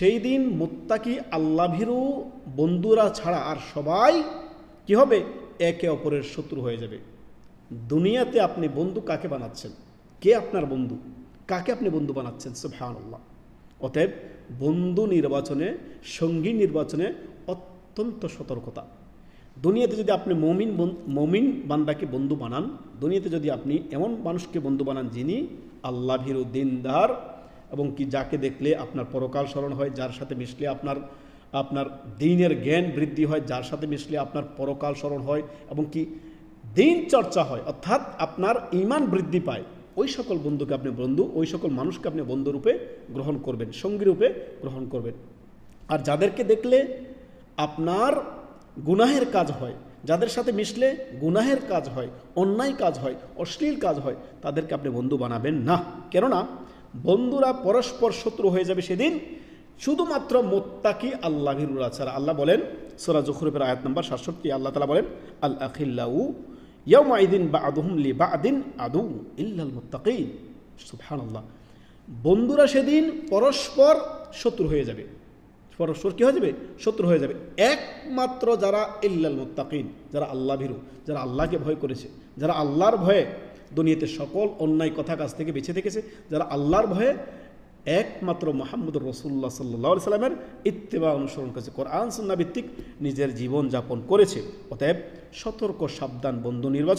সেই দিন মুত্তাকি আল্লাভিরু বন্ধুরা ছাড়া আর সবাই কি হবে? একে অপরের শত্রু হয়ে যাবে। দুনিয়াতে আপনি বন্ধু কাকে বানাচ্ছেন? কে আপনার বন্ধু? কাকে আপনি বন্ধু বানাচ্ছেন? সুবহানাল্লাহ। অতএব বন্ধু নির্বাচনে, সঙ্গী নির্বাচনে অত্যন্ত সতর্কতা। দুনিয়াতে যদি আপনি মমিন মমিন বান্দাকে বন্ধু বানান, দুনিয়াতে যদি আপনি এমন মানুষকে বন্ধু বানান যিনি আল্লাহ ভীরু দিনদার এবং কি যাকে দেখলে আপনার পরকাল স্মরণ হয়, যার সাথে মিশলে আপনার আপনার দিনের জ্ঞান বৃদ্ধি হয়, যার সাথে মিশলে আপনার পরকাল স্মরণ হয় এবং কি দিন চর্চা হয়, অর্থাৎ আপনার ইমান বৃদ্ধি পায়। ওই সকল বন্ধুকে আপনি বন্ধু, ওই সকল মানুষকে আপনি বন্ধুরূপে গ্রহণ করবেন, সঙ্গী রূপে গ্রহণ করবেন। আর যাদেরকে দেখলে আপনার গুনাহের কাজ হয়, যাদের সাথে মিশলে গুনাহের কাজ হয়, অন্যায় কাজ হয়, অশ্লীল কাজ হয়, তাদেরকে আপনি বন্ধু বানাবেন না। কেননা বন্ধুরা পরস্পর শত্রু হয়ে যাবে সেদিন। শুধুমাত্র মোত্তাকি আল্লাহ ভিরুরা ছাড়া। আল্লাহ বলেন, সোরা জখরুফের আয়াত নম্বর সাতষট্টি, আল্লাহ তালা বলেন, আল আখিল্লাউ ইয়াউমাইদিন বা আদুহুম লি বা আদিন আদু ইল্লাল মুত্তাকিন। সুবহানাল্লাহ। বন্ধুরা সেদিন পরস্পর শত্রু হয়ে যাবে। পরস্পর কী হয়ে যাবে? শত্রু হয়ে যাবে। একমাত্র যারা ইল্লাল মুত্তাকিন, যারা আল্লাহ ভীরু যারা আল্লাহকে ভয় করেছে, যারা আল্লাহর ভয়ে দুনিয়াতে সকল অন্যায় কথা কাছ থেকে বেছে থেকেছে, যারা আল্লাহর ভয়ে একমাত্র মোহাম্মদ রসুল্লাহ সাল্লা সাল্লামের ইত্তেবা অনুসরণ করেছে। কোরআন সন্না ভিত্তিক নিজের জীবন যাপন করেছে। অতএব সতর্ক, সাবধান, বন্ধু নির্বাচন